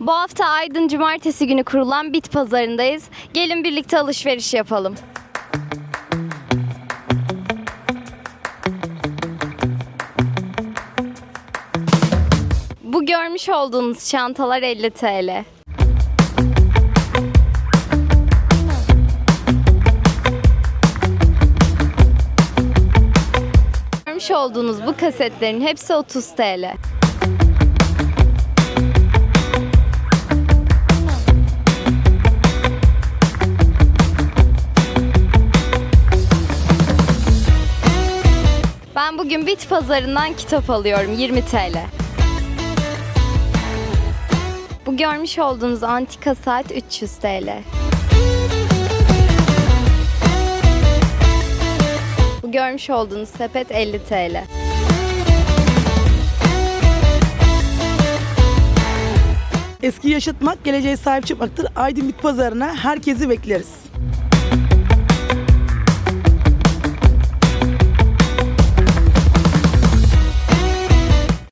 Bu hafta Aydın Cumartesi günü kurulan bit pazarındayız. Gelin birlikte alışveriş yapalım. Bu görmüş olduğunuz çantalar 50 TL. Görmüş olduğunuz bu kasetlerin hepsi 30 TL. Ben bugün bit pazarından kitap alıyorum 20 TL. Bu görmüş olduğunuz antika saat 300 TL. Bu görmüş olduğunuz sepet 50 TL. Eski yaşatmak, geleceğe sahip çıkmaktır. Aydın Bit Pazarı'na herkesi bekleriz.